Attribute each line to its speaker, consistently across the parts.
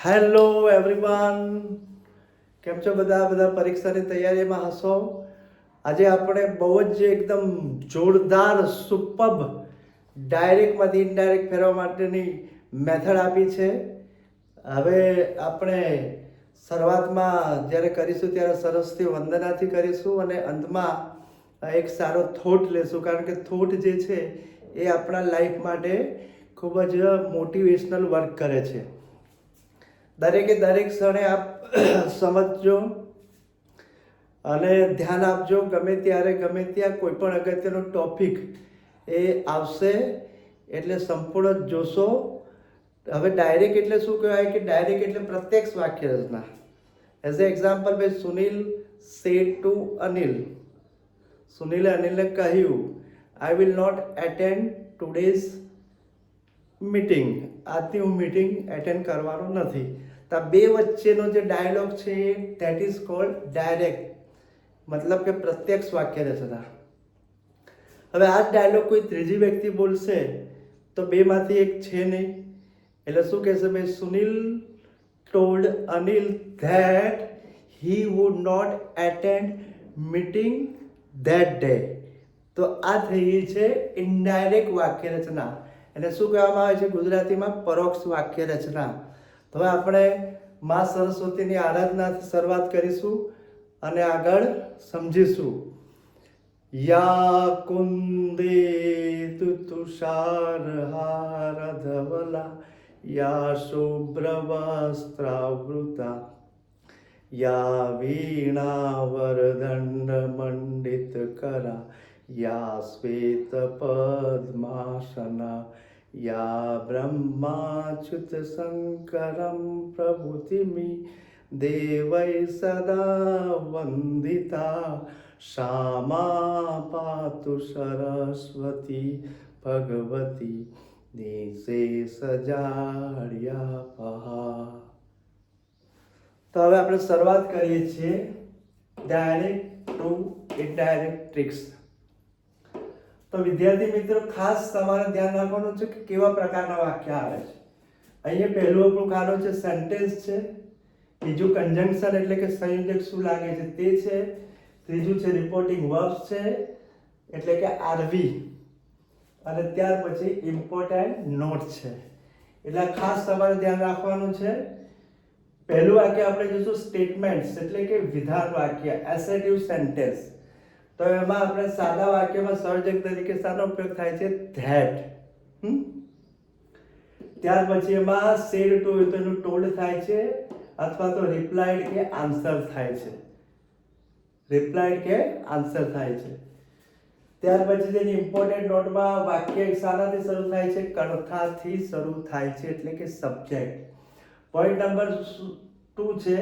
Speaker 1: Hello everyone કેમ છો બધા? બધા પરીક્ષાની તૈયારીમાં હશો? આજે આપણે બહુ જ એકદમ જોરદાર સુપબ ડાયરેક્ટમાંથી ઇનડાયરેક્ટ ફેરવા માટેની મેથડ આપી છે. હવે આપણે શરૂઆતમાં જ્યારે કરીશું ત્યારે સરસથી વંદનાથી કરીશું અને અંતમાં એક સારો થોટ લેશું. કારણ કે થોટ જે છે એ આપણા લાઈફ માટે ખૂબ જ મોટિવેશનલ વર્ક કરે છે. દરેકે દરેક ક્ષણે આપ સમજજો અને ધ્યાન આપજો. ગમે ત્યારે, ગમે ત્યાં કોઈ પણ અગત્યનો ટોપિક એ આવશે, એટલે સંપૂર્ણ જોશો. હવે ડાયરેક્ટ એટલે શું કહેવાય કે ડાયરેક્ટ એટલે પ્રત્યક્ષ વાક્ય રચના એઝ એ એક્ઝામ્પલ ભાઈ, સુનિલ સેડ ટુ અનિલ. સુનિલે અનિલને કહ્યું I will not attend today's meeting આજની હું મીટિંગ એટેન્ડ કરવાનો નથી. તો બે વચ્ચેનો જે ડાયલોગ છે દેટ ઇઝ કોલ્ડ ડાયરેક્ટ મતલબ કે પ્રત્યક્ષ વાક્ય રચના હવે આ જ ડાયલોગ કોઈ ત્રીજી વ્યક્તિ બોલશે, તો બેમાંથી એક છે નહીં. એટલે શું કહેશે ભાઈ? Sunil told Anil that he would not attend meeting that day તો આ થઈ ગઈ છે ઇનડાયરેક્ટ વાક્ય રચના. એને શું કહેવામાં આવે છે ગુજરાતીમાં? પરોક્ષ વાક્ય રચના. તો હવે આપણે મા સરસ્વતીની આરાધનાથી શરૂઆત કરીશું અને આગળ સમજીશું. યા કુંદે તુષાર હાર ધવલા યા શુભ્રવસ્ત્રાવૃતા, યા વીણા વરદંડ મંડિત બ્રહ્માચ્યુત શંકરમ પ્રભુતિમિ દેવૈ સદા વંદિતા શ્યામા પાતુ સરસ્વતી ભગવતી નિશે સજાડ્યા પહા તો હવે આપણે શરૂઆત કરીએ છીએ ડાયરેક્ટ ટુ ઇનડાયરેક્ટ ટ્રિક્સ તો વિદ્યાર્થી મિત્રો, ખાસ તમારે ધ્યાન રાખવાનું છે કે કેવા પ્રકારના વાક્ય આવે છે. અહીંયા પહેલું આપણું કારણ છે સેન્ટેન્સ છે. બીજું કન્જંક્શન એટલે કે સંયોજક શું લાગે છે તે છે. ત્રીજું છે રિપોર્ટિંગ વર્બ્સ છે, એટલે કે આરવી અને ત્યાર પછી ઇમ્પોર્ટન્ટ નોટ છે. એટલે ખાસ તમારે ધ્યાન રાખવાનું છે. પહેલું વાક્ય આપણે જોઈશું સ્ટેટમેન્ટ્સ એટલે કે વિધાન વાક્ય એસેટિવ સેન્ટેન્સ તો એમાં આપણે સાદા વાક્યમાં સર્જક તરીકે શાનો ઉપયોગ થાય છે? ધેટ. ત્યાર પછી એમાં સેડ ટુ હોય એનું ટોલ્ડ થાય છે અથવા તો રિપ્લાઇડ કે આન્સર થાય છે. રિપ્લાઇડ કે આન્સર થાય છે. ત્યાર પછી તેની ઇમ્પોર્ટન્ટ નોટમાં વાક્ય શાનાથી શરૂ થાય છે, કણથાથી શરૂ થાય છે, એટલે કે સબ્જેક્ટ પોઈન્ટ નંબર ટુ છે.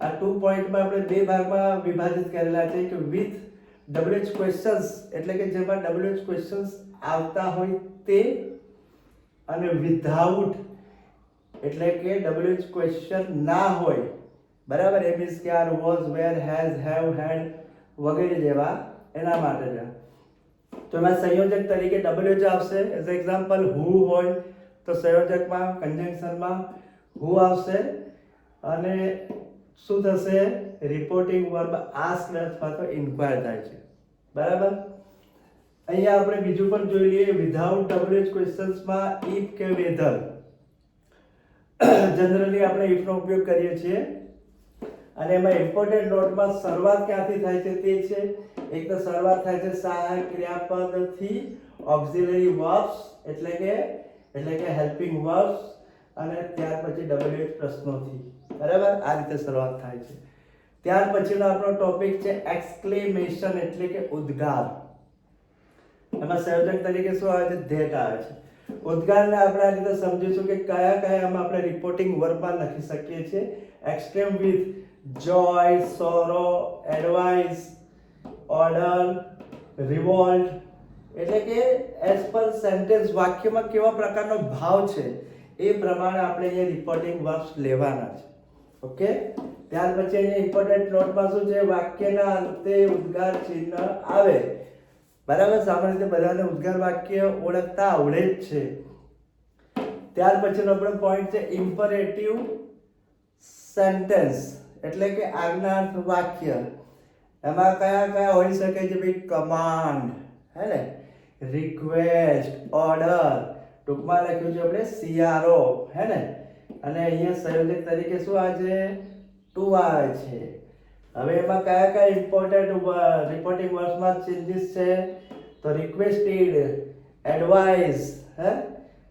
Speaker 1: આ ટુ પોઈન્ટમાં આપણે બે ભાગમાં વિભાજિત કરેલા છે કે વિથ ડબલ્યુએચ ક્વેશ્ચન્સ એટલે કે જેમાં ડબલ્યુએચ ક્વેશ્ચન્સ આવતા હોય તે અને વિધાઉટ એટલે કે ડબલ્યુએચ ક્વેશ્ચન ના હોય. બરાબર? એ મીન્સ કે are was were has have had વગેરે જેવા એના માટે છે. તો એમાં સંયોજક તરીકે ડબલ્યુએચ આવશે. એઝ એક્ઝામ્પલ હુ હોય, તો સંયોજકમાં કન્જંક્શનમાં હુ આવશે અને શું થશે? રિપોર્ટિંગ વર્બ આસ્ક અથવા તો ઇન્ક્વાયર થાય છે. બરાબર? અહીંયા આપણે બીજું પણ જોઈ લઈએ વિધાઉટ ડબલ્યુએચ ક્વેશ્ચન્સમાં ઇફ કે વેધર જનરલી આપણે ઇફનો ઉપયોગ કરીએ છીએ. અને એમાં ઇમ્પોર્ટન્ટ નોટમાં શરૂઆત ક્યાંથી થાય છે તે છે. એક તો શરૂઆત થાય છે સહાયક ક્રિયાપદથી ઓક્ઝિલરી વર્બ્સ એટલે કે એટલે કે હેલ્પિંગ વર્બ્સ અને ત્યાર પછી ડબલ્યુએચ પ્રશ્નોથી. બરાબર? આ રીતે શરૂઆત થાય છે. ત્યાર પછીનો આપણો ટોપિક છે એક્સક્લેમેશન એટલે કે ઉદ્ગાર. એમાં સંયોજક તરીકે શું આવે છે? ધેટ આવે છે. ઉદ્ગારને આપણે આ રીતે સમજીશું કે કયા કયા એમાં આપણે રિપોર્ટિંગ વર્બમાં લખી શકીએ છીએ. Extreme with joy sorrow advice order revolt એટલે કે એઝ પર સેન્ટેન્સ વાક્યમાં કેવા પ્રકારનો ભાવ છે એ પ્રમાણે આપણે અહીંયા રિપોર્ટિંગ વર્બ્સ લેવાના છે. ઓકે ત્યાર પછી અહીંયા ઇમ્પોર્ટન્ટ નોટમાં શું છે? વાક્યના અંતે ઉદ્ગાર ચિહ્ન આવે. બરાબર? સામાન્ય રીતે બધાને ઉદ્ગાર વાક્ય ઓળખતા આવડે જ છે. ત્યાર પછીનો આપણો પોઈન્ટ છે ઇમ્પરેટિવ સેન્ટેન્સ એટલે કે આજ્ઞાર્થ વાક્ય. એમાં કયા કયા હોઈ શકે છે? ભાઈ કમાન્ડ હે ને? રિક્વેસ્ટ ઓર્ડર ટૂંકમાં લખ્યું છે આપણે સીઆરઓ હે ને? અને અહીંયા સંયોજક તરીકે શું આવે છે? ટુ આવે છે. હવે એમાં કયા કયા ઇમ્પોર્ટન્ટ રિપોર્ટિંગ વર્ડ્સમાં ચેન્જીસ છે? તો રિક્વેસ્ટેડ એડવાઇસ હે?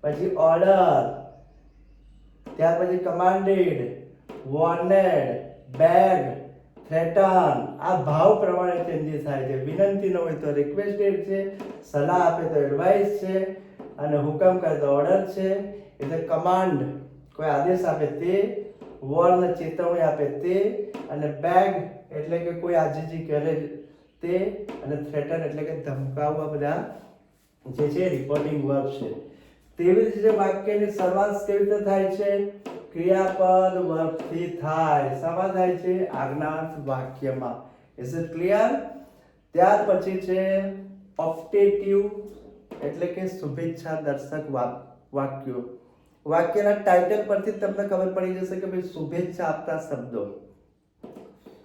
Speaker 1: પછી ઓર્ડર ત્યાર પછી કમાન્ડેડ વોર્નેડ બેગ થ્રેટન આ ભાવ પ્રમાણે ચેન્જીસ થાય છે. વિનંતી ન હોય તો રિક્વેસ્ટેડ છે, સલાહ આપે તો એડવાઇસ છે, અને હુકમ કરે તો ઓર્ડર છે. એટલે કમાન્ડ કોઈ આદેશ આપે તે વર્ણ ચેતવણી આપે તે, અને બેગ એટલે કે કોઈ આજીજી કરે તે, અને થ્રેટન એટલે કે ધમકાવવા બધા જે છે રિપોર્ટિંગ વર્બ છે. તેવી રીતે વાક્યની શરૂઆત કેવી રીતે થાય છે? ક્રિયાપદ વર્બથી થાય. શામાં થાય છે? આજ્ઞાર્થ વાક્યમાં. ઇઝ ઇટ ક્લિયર ત્યાર પછી છે ઓપ્ટેટિવ એટલે કે શુભેચ્છા દર્શક વાક્યો. વાક્યના ટાઇટલ પરથી તમને ખબર પડી જશે કે ભાઈ શુભેચ્છા આપતા શબ્દો.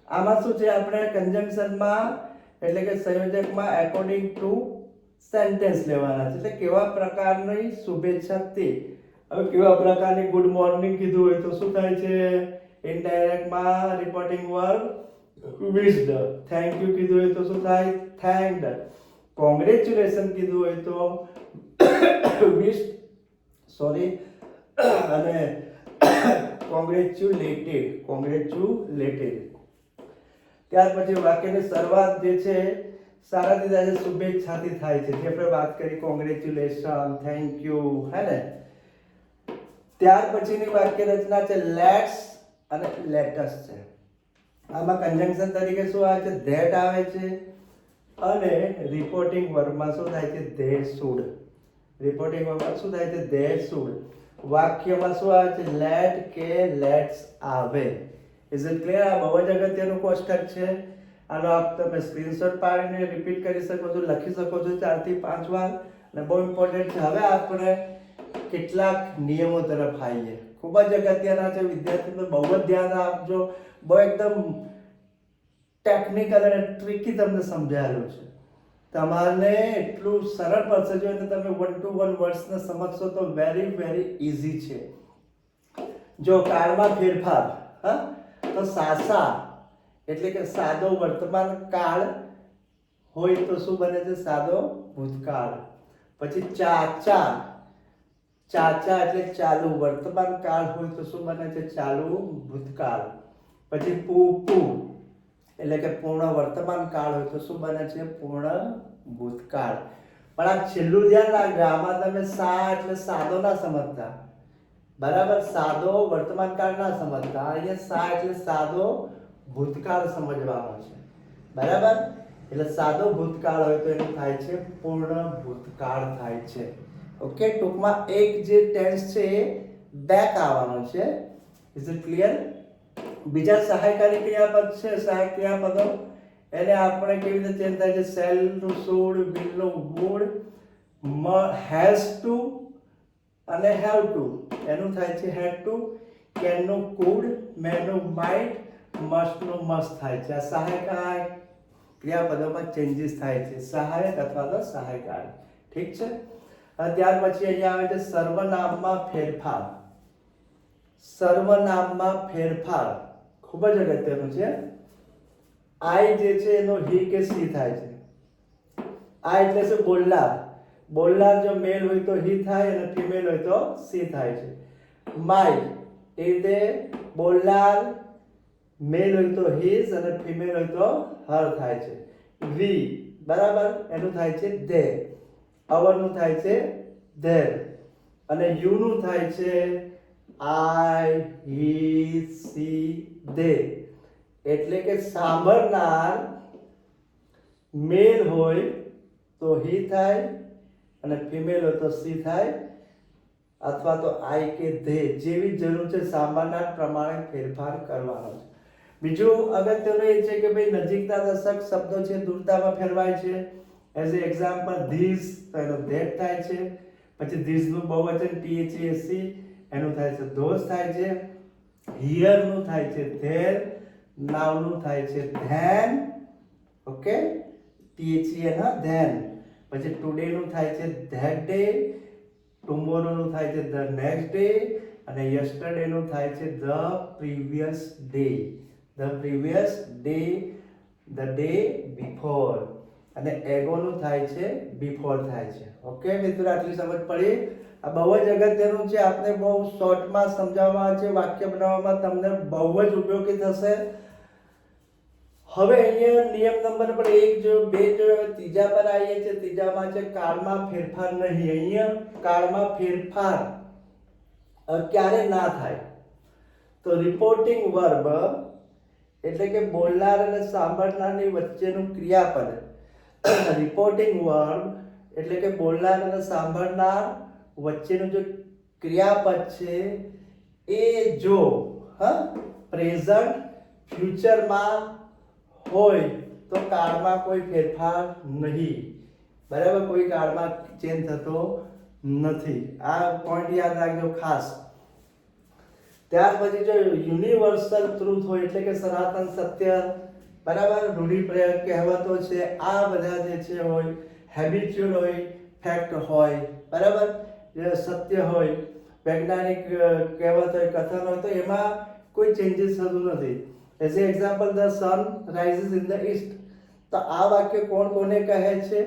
Speaker 1: આમાં શું છે? આપણે કન્જંક્શનમાં એટલે કે સંયોજકમાં એકોર્ડિંગ ટુ સેન્ટેન્સ લેવાના છે. એટલે કેવા પ્રકારની શુભેચ્છા તે? હવે કેવા પ્રકારની ગુડ મોર્નિંગ કીધું હોય તો શું થાય છે? ઇનડાયરેક્ટમાં reporting verb wished thank you કીધું હોય તો શું થાય? થેન્ક કોંગ્રેચ્યુલેશન કીધું હોય તો વિશ સોરી અને કોંગ્રેચ્યુલેટેડ કોંગ્રેચ્યુલેટેડ. ત્યાર પછી વાક્યની શરૂઆત જે છે, સારા દીધા છે શુભેચ્છાથી થાય છે. જે આપણે વાત કરી, કોંગ્રેચ્યુલેશન, થેન્ક યુ હે ને? ત્યાર પછીની વાક્ય રચના છે, લેટ્સ અને લેટસ છે. આમાં કન્જંક્શન તરીકે શું આવે છે? ધેટ આવે છે. અને રિપોર્ટિંગ વર્ગમાં શું થાય છે? ધે સુડ રિપોર્ટિંગ વર્ગમાં શું થાય છે? They should. વાક્યમાં શું આવે છે? લેટ કે લેટ્સ આવે. ઇઝ ઇટ ક્લિયર આ બહુ જ અગત્યનું કોષ્ટક છે. આનો આપ તમે સ્ક્રીનશોટ પાડીને રિપીટ કરી શકો છો, લખી શકો છો ચારથી પાંચ વાર. અને બહુ ઇમ્પોર્ટન્ટ છે, હવે આપણે કેટલાક નિયમો તરફ આવીએ. ખૂબ જ અગત્યના છે વિદ્યાર્થીઓને બહુ જ ધ્યાન આપજો. બહુ એકદમ ટેકનિકલ અને ટ્રિકી તમને સમજાયેલું છે. તમારે એટલું સરળ પડશે જો એને તમે વન ટુ વન વર્ડ્સને સમજશો તો વેરી વેરી ઇઝી છે. જો કાળમાં ફેરફાર, હા, તો સાસા એટલે કે સાદો વર્તમાન કાળ હોય તો શું બને છે? સાદો ભૂતકાળ. પછી ચાચા ચાચા એટલે ચાલુ વર્તમાન કાળ હોય તો શું બને છે? ચાલુ ભૂતકાળ. પછી પૂપુ એટલે કે પૂર્ણ વર્તમાન કાળ હોય તો શું બને છે? પૂર્ણ ભૂતકાળ. પણ આ છેલ્લું ધ્યાન રાખજો, આમાં તમે સા એટલે સાદો ના સમજતા. બરાબર? સાદો વર્તમાન કાળ ના સમજતા. અહીંયા સા એટલે સાદો ભૂતકાળ સમજવાનો છે. બરાબર? એટલે સાદો ભૂતકાળ હોય તો એનું થાય છે, પૂર્ણ ભૂતકાળ થાય છે. ઓકે? ટૂંકમાં એક જે ટેન્સ છે એ બેક આવવાનો છે. ઇઝ ઇટ ક્લિયર બીજા સહાયકારી ક્રિયાપદ છે, સહાયક ક્રિયાપદો. એને આપણે કેવી રીતે ચેન્જ થાય છે? સેલનું સોડ વિલનું વુડ હેઝ ટુ અને હેવ ટુ એનું થાય છે હેડ ટુ કેનનું કુડ મેનનું માઇટ મસ્ટનું મસ્ટ થાય છે. આ સહાયકાર ક્રિયાપદોમાં ચેન્જીસ થાય છે. સહાયક અથવા તો સહાયકારી ઠીક છે? ત્યાર પછી અહીંયા આવે છે સર્વનામમાં ફેરફાર. સર્વનામમાં ફેરફાર. ખૂબ જ અગત્યનું છે. આઈ જે છે એનો હી કે સી થાય છે. આ એટલે છે બોલનાર બોલનાર જો મેલ હોય તો હી થાય અને ફિમેલ હોય તો સી થાય છે. માય એ રીતે બોલનાર મેલ હોય તો હિઝ અને ફિમેલ હોય તો હર થાય છે. વી બરાબર? એનું થાય છે ધે અવરનું થાય છે ધેર અને યુનું થાય છે આઈ હી સી દે. એટલે કે સાંભળનાર મેલ હોય તો હી થાય અને ફિમેલ હોય તો સી થાય અથવા તો આઈ કે ધે જેવી જરૂર છે સાંભળનાર પ્રમાણે ફેરફાર કરવાનો છે. બીજું અગત્યનું એ છે કે ભાઈ નજીકના દશક શબ્દો છે દૂરતામાં ફેરવાય છે. એઝ એ એક્ઝામ્પલ ધીસ તો એનો ધેટ થાય છે. પછી ધીસનું બહુવચન ટીએચએસી એનું થાય છે. ધોસ થાય છે. હિયરનું થાય છે ધેર નાવનું થાય છે ધેન. ઓકે? ટીએચઈ ના, ધેન. પછી ટુડેનું થાય છે ધેટ ડે, ટુમોરોનું થાય છે ધ નેક્સ્ટ ડે, અને યસ્ટરડેનું થાય છે the previous day. The previous day, the day before. અને એગોનું થાય છે, બિફોર થાય છે. ઓકે, મિત્રો, આટલી સમજ પડી. આ બહુ જ અગત્યનું છે, આપને બહુ શોર્ટમાં સમજાવવામાં છે, વાક્ય બનાવવામાં તમને બહુ જ ઉપયોગી થશે. હવે અહીંયા નિયમ નંબર પર એક જો, બે જો, ત્રીજા પર આવીએ છીએ, ત્રીજામાં છે કાળમાં ફેરફાર નહીં. અહીંયા કાળમાં ફેરફાર ક્યારે ના થાય? તો રિપોર્ટિંગ વર્બ એટલે કે બોલનાર અને સાંભળનારની વચ્ચેનું ક્રિયાપદ. રિપોર્ટિંગ વર્બ એટલે કે બોલનાર અને સાંભળનાર વચ્ચેનું જે ક્રિયાપદ છે, એ જો, હા, પ્રેઝન્ટ ફ્યુચરમાં હોય, તો કાળમાં કોઈ ફેરફાર નહીં. બરાબર? કોઈ કાળમાં ચેન્જ થતો નથી. આ પોઈન્ટ યાદ રાખજો ખાસ. ત્યાર પછી જો યુનિવર્સલ ટ્રુથ હોય, એટલે કે સનાતન સત્ય, બરાબર? રૂઢિપ્રયોગ કહેવતો છે, આ બધા જે છે હોય હેબિચ્યુઅલ હોય ફેક્ટ હોય. બરાબર? જે સત્ય હોય, વૈજ્ઞાનિક કહેવત હોય, કથન હોય, તો એમાં કોઈ ચેન્જીસ થતું નથી. As a example the sun rises in the east તો આ વાક્ય કોણ કોને કહે છે?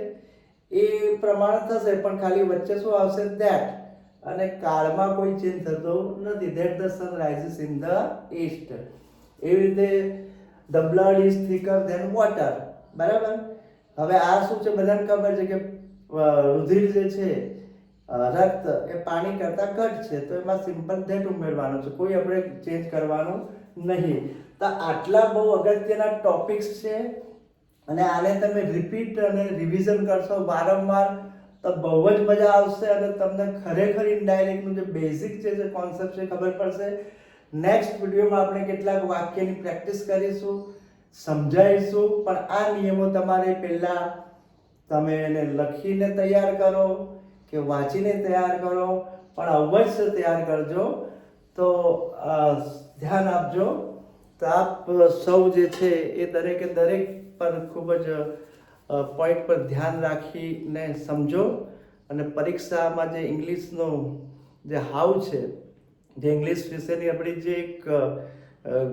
Speaker 1: એ પ્રમાણે થશે, પણ ખાલી વચ્ચે શું આવશે? ધેટ અને કાળમાં કોઈ ચેન્જ થતો નથી. That the sun rises in the east એવી રીતે the blood is thicker than water બરાબર? હવે આ શું છે? બધાને ખબર છે કે રુધિર જે છે રક્ત એ પાણી કરતાં ઘટ છે, તો એમાં સિમ્પલ ધેટ ઉમેરવાનું છે. કોઈ આપણે ચેન્જ કરવાનું નહીં. તો આટલા બહુ અગત્યના ટોપિક્સ છે અને આને તમે રિપીટ અને રિવિઝન કરશો વારંવાર, તો બહુ જ મજા આવશે અને તમને ખરેખર ઇનડાયરેક્ટનું જે બેઝિક જે કોન્સેપ્ટ છે, ખબર પડશે. નેક્સ્ટ વિડીયોમાં આપણે કેટલાક વાક્યની પ્રેક્ટિસ કરીશું સમજાવીશું પણ આ નિયમો તમારે પહેલાં તમે એને લખીને તૈયાર કરો. કે વાંચીને તૈયાર કરો, પણ અવશ્ય તૈયાર કરજો. તો ધ્યાન આપજો. તો આપ સૌ જે છે એ દરેકે દરેક પર ખૂબ જ પોઈન્ટ પર ધ્યાન રાખીને સમજો. અને પરીક્ષામાં જે ઇંગ્લિશનો જે હાવ છે, જે ઇંગ્લિશ વિશેની આપણી જે એક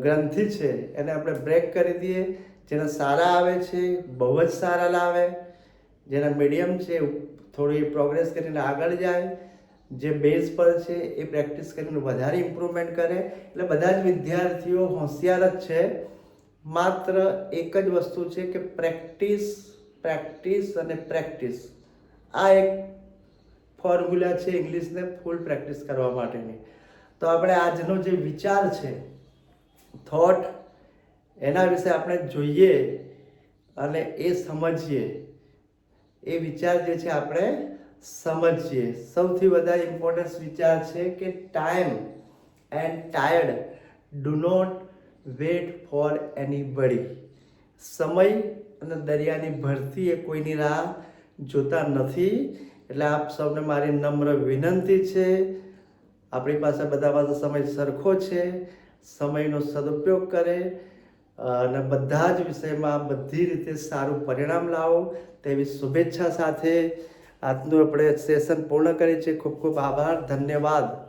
Speaker 1: ગ્રંથિ છે, એને આપણે બ્રેક કરી દઈએ. જેના સારા આવે છે, બહુ જ સારા લાવે. જેના મીડિયમ છે થોડી પ્રોગ્રેસ કરીને આગળ જાય, જે બેઝ પર છે એ પ્રેક્ટિસ કરીને વધારે ઇમ્પ્રુવમેન્ટ કરે. એટલે બધા જ વિદ્યાર્થીઓ હોશિયાર જ છે. માત્ર એક જ વસ્તુ છે કે પ્રેક્ટિસ પ્રેક્ટિસ અને પ્રેક્ટિસ આ એક ફોર્મ્યુલા છે ઇંગ્લિશને ફૂલ પ્રેક્ટિસ કરવા માટેની. તો આપણે આજનો જે વિચાર છે થોટ એના વિશે આપણે જોઈએ અને એ સમજીએ. એ વિચાર જે છે આપણે સમજીએ. સૌથી વધારે ઇમ્પોર્ટન્સ વિચાર છે કે time and tired do not wait for anybody સમય અને દરિયાની ભરતી એ કોઈની રાહ જોતા નથી. એટલે આપ સૌને મારી નમ્ર વિનંતી છે. આપણી પાસે બધા પાસે સમય સરખો છે. સમયનો સદુપયોગ કરે. અને બધા જ વિષયમાં બધી રીતે સારું પરિણામ લાવો. તેવી શુભેચ્છા સાથે આજનું આપણે સેશન પૂર્ણ કરીએ છીએ. ખૂબ ખૂબ આભાર. ધન્યવાદ.